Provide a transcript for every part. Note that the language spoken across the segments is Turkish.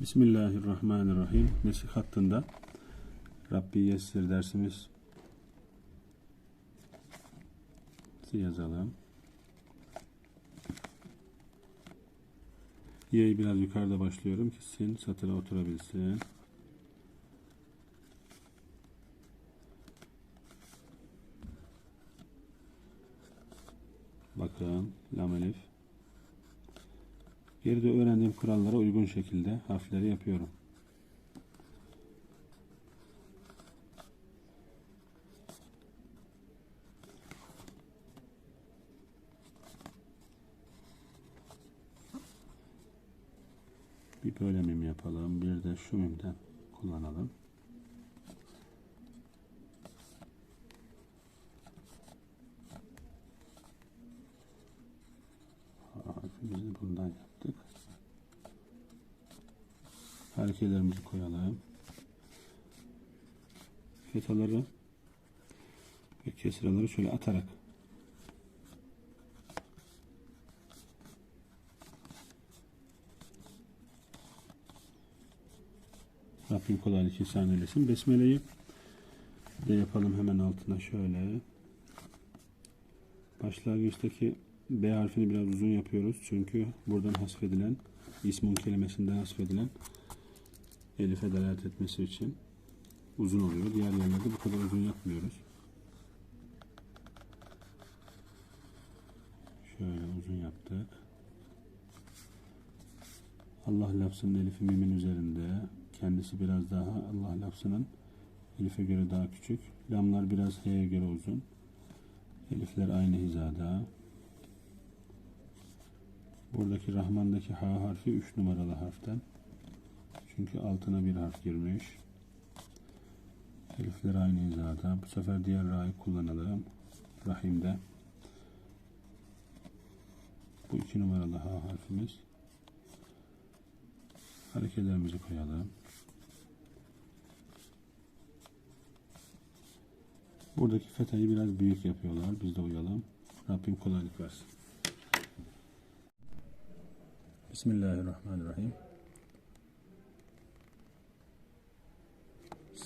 Bismillahirrahmanirrahim. Mesih hattında Rabbi Yessir dersimiz yazalım. Y'yi biraz yukarıda başlıyorum ki sin satıra oturabilsin. Bakın lam elif. Geride öğrendiğim kurallara uygun şekilde harfleri yapıyorum. Bir böyle mim yapalım. Bir de şu mimden kullanalım. Harekelerimizi koyalım. Fetaları ve kesraları şöyle atarak Rabbim kolaylık ihsan eylesin. Besmele'yi de yapalım hemen altına şöyle. Başlangıçtaki B harfini biraz uzun yapıyoruz. Çünkü buradan hasfedilen, ismun kelimesinden hasfedilen elife delalet etmesi için uzun oluyor. Diğer yerlerde bu kadar uzun yapmıyoruz. Şöyle uzun yaptık. Allah lafzının elifi mimin üzerinde. Kendisi biraz daha Allah lafzının elife göre daha küçük. Lamlar biraz h'ye göre uzun. Elifler aynı hizada. Buradaki Rahman'daki H harfi 3 numaralı harften. Çünkü altına bir harf girmiş. Elifler aynı hizada. Bu sefer diğer Ra'yı kullanalım. Rahim'de. Bu 2 numaralı H harfimiz. Hareketlerimizi koyalım. Buradaki fetayı biraz büyük yapıyorlar. Biz de uyalım. Rabbim kolaylık versin. Bismillahirrahmanirrahim.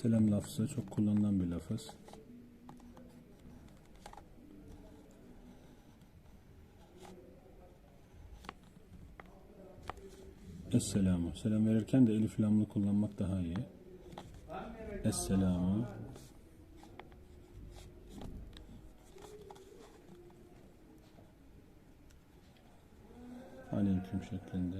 Selam lafzı çok kullanılan bir lafız. Esselamu. Selam verirken de elif lamlı kullanmak daha iyi. Esselamu. Aleyküm şeklinde.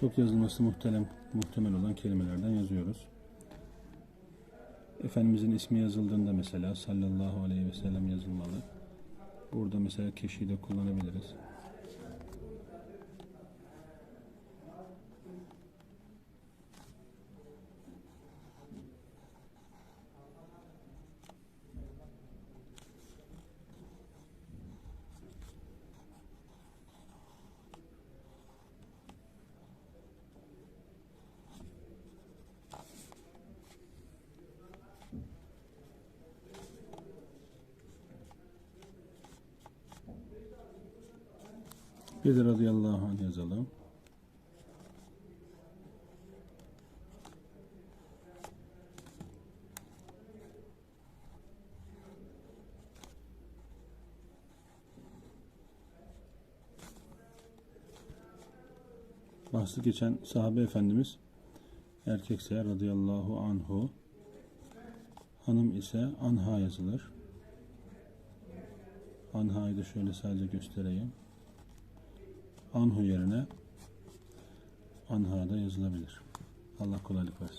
Çok yazılması muhtemel, muhtemel olan kelimelerden yazıyoruz. Efendimizin ismi yazıldığında mesela sallallahu aleyhi ve sellem yazılmalı. Burada mesela kişiyi de kullanabiliriz. Bir de radıyallahu anh yazalım. Bahsi geçen sahabe efendimiz erkekse radıyallahu anhu hanım ise anha yazılır. Anha'yı da şöyle sadece göstereyim. Anhu yerine Anha'da yazılabilir. Allah kolaylık versin.